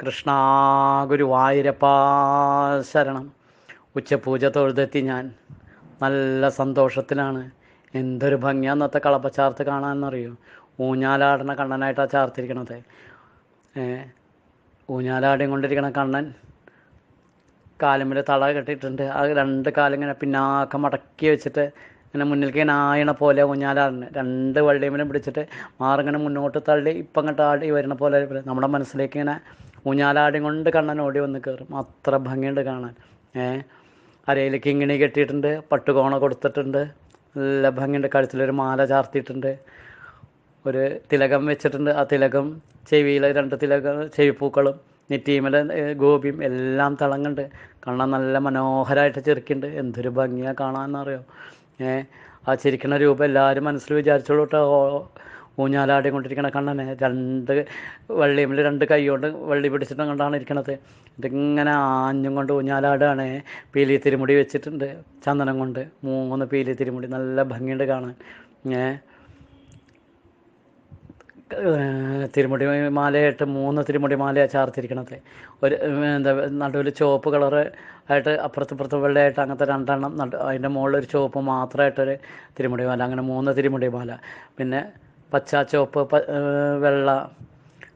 കൃഷ്ണ ഗുരുവായൂരപ്പാ ശരണം. ഉച്ചപൂജ തൊഴുതെത്തി ഞാൻ. നല്ല സന്തോഷത്തിലാണ്. എന്തൊരു ഭംഗിയാ അന്നത്തെ കളപ്പച്ചാർത്ത് കാണാമെന്നറിയോ ഊഞ്ഞാലാടണ കണ്ണനായിട്ടാണ് ചാർത്തിരിക്കണത്. ഊഞ്ഞാലാടി ഊഞ്ഞാലാടിയും കൊണ്ടിരിക്കണ കണ്ണൻ കാലുമ്മിൽ തള കെട്ടിയിട്ടുണ്ട്. അത് രണ്ട് കാലിങ്ങനെ പിന്നാക്കം മടക്കി വെച്ചിട്ട് ഇങ്ങനെ മുന്നിലേക്ക് ഇങ്ങനെ ആയണ പോലെ ഊഞ്ഞാലാടുന്നത് രണ്ട് വള്ളിയുമ്മിലും പിടിച്ചിട്ട് മാറിങ്ങനെ മുന്നോട്ട് തള്ളി ഇപ്പം അങ്ങോട്ട് ആടി വരുന്ന പോലെ നമ്മുടെ മനസ്സിലേക്ക് ഇങ്ങനെ ഊഞ്ഞാലാടി കൊണ്ട് കണ്ണൻ ഓടി വന്ന് കയറും അത്ര ഭംഗിയുണ്ട് കാണാൻ. ഏ? അരയിലേക്ക് ഇങ്ങനെ കെട്ടിയിട്ടുണ്ട്. പട്ടുകോണ കൊടുത്തിട്ടുണ്ട്. നല്ല ഭംഗിയുണ്ട്. കഴുത്തിലൊരു മാല ചാർത്തിയിട്ടുണ്ട്. ഒരു തിലകം വെച്ചിട്ടുണ്ട്. ആ തിലകം ചെവിയിൽ രണ്ട് തിലകം ചെവിപ്പൂക്കളും നെറ്റിയുമല ഗോപിയും എല്ലാം തിളങ്ങുന്നുണ്ട്. കാണാൻ നല്ല മനോഹരമായിട്ട് ചെറുക്കുന്നുണ്ട് എന്തൊരു ഭംഗിയാണ് കാണാമെന്നറിയോ ഏ? ആ ചിരിക്കുന്ന രൂപം എല്ലാവരും മനസ്സിൽ വിചാരിച്ചോളൂ കേട്ടോ. ഊഞ്ഞാലാടി കൊണ്ടിരിക്കണ കണ്ണനെ. രണ്ട് വള്ളിമിൽ രണ്ട് കൈ കൊണ്ട് വള്ളി പിടിച്ചിട്ട് കൊണ്ടാണ് ഇരിക്കണത്. ഇതിങ്ങനെ ആഞ്ഞും കൊണ്ട് ഊഞ്ഞാലാടാണ് പീലി തിരുമുടി വെച്ചിട്ടുണ്ട് ചന്ദനം കൊണ്ട്. മൂന്ന് പീലി തിരുമുടി നല്ല ഭംഗിയുണ്ട് കാണാൻ. ഏ? തിരുമുടി മാലയായിട്ട് മൂന്ന് തിരുമുടി മാലയാണ് ചാർത്തിരിക്കണത്. ഒരു എന്താ നടുവിൽ ചുവപ്പ് കളറ് ആയിട്ട് അപ്പുറത്ത് ഇപ്പുറത്ത് വെള്ളയായിട്ട് അങ്ങനത്തെ രണ്ടെണ്ണം നടു അതിന്റെ മുകളിൽ ഒരു ചുവപ്പ് മാത്രമായിട്ടൊരു തിരുമുടി മാല. അങ്ങനെ മൂന്ന് തിരുമുടി മാല. പിന്നെ പച്ച ചുവപ്പ് വെള്ള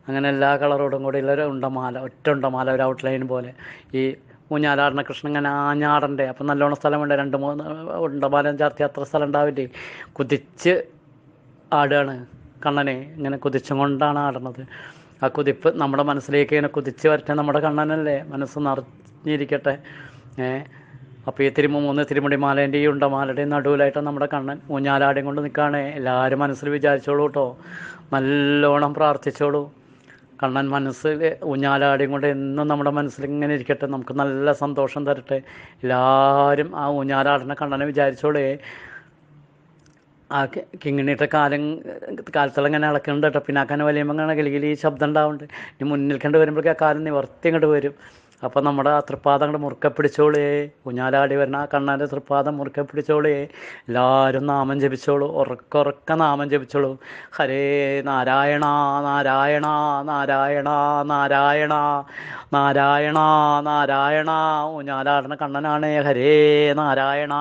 അങ്ങനെ എല്ലാ കളറോടും കൂടി ഉള്ള ഒരു ഉണ്ടമാല ഒറ്റ ഉണ്ടമാല ഒരു ഔട്ട്ലൈൻ പോലെ. ഈ ഊഞ്ഞാലാടണ കൃഷ്ണൻ ഇങ്ങനെ ആഞ്ഞാടണ്ടേ അപ്പം നല്ലോണം സ്ഥലമുണ്ട് രണ്ട് മൂന്ന് ഉണ്ടമാല ചാർത്തി അത്ര സ്ഥലം ഉണ്ടാവില്ലേ കുതിച്ച് ആടുകയാണ് കണ്ണനെ ഇങ്ങനെ കുതിച്ചും കൊണ്ടാണ് ആടുന്നത്. ആ കുതിപ്പ് നമ്മുടെ മനസ്സിലേക്ക് ഇങ്ങനെ കുതിച്ച് വരട്ടെ നമ്മുടെ കണ്ണനല്ലേ? മനസ്സ് നിറഞ്ഞിരിക്കട്ടെ. ഏ അപ്പോൾ ഈ തിരുമ മൂന്ന് തിരുമുടി മാലേന്റെ ഈ ഉണ്ടമാലയുടെയും നടുവിലായിട്ട് നമ്മുടെ കണ്ണൻ ഊഞ്ഞാലാടയും കൊണ്ട് നിൽക്കുകയാണ് എല്ലാവരും മനസ്സിൽ വിചാരിച്ചോളൂ കേട്ടോ. നല്ലോണം പ്രാർത്ഥിച്ചോളൂ. കണ്ണൻ മനസ്സിൽ ഊഞ്ഞാലാടിയും കൊണ്ട് എന്നും നമ്മുടെ മനസ്സിൽ ഇങ്ങനെ ഇരിക്കട്ടെ. നമുക്ക് നല്ല സന്തോഷം തരട്ടെ. എല്ലാവരും ആ ഊഞ്ഞാലാടിനെ കണ്ണനെ വിചാരിച്ചോളേ. ആ കിങ്ങിണിയുടെ കാലം കാലത്തോളം ഇങ്ങനെ ഇളക്കുന്നുണ്ട് കേട്ടോ. പിന്നെ ആ കന വലിയുമ്പോൾ ഗലിഗലി ശബ്ദം ഉണ്ടാവുന്നുണ്ട്. ഇനി മുന്നിൽ കണ്ട് വരുമ്പോഴേക്കും ആ കാലം നിവർത്തി ഇങ്ങോട്ട് വരും. അപ്പം നമ്മുടെ ആ തൃപ്പാദം അങ്ങോട്ട് മുറുക്കെ പിടിച്ചോളേ. കുഞ്ഞാലാടി വരുന്ന ആ കണ്ണാന്റെ തൃപ്പാദം മുറുക്കെ പിടിച്ചോളേ. എല്ലാവരും നാമം ജപിച്ചോളൂ. ഉറക്കുറക്ക നാമം ജപിച്ചോളൂ. ഹരേ നാരായണ നാരായണ നാരായണ നാരായണ നാരായണ നാരായണ. ഊഞ്ഞാലാടുന്ന കണ്ണനാണേ. ഹരേ നാരായണ.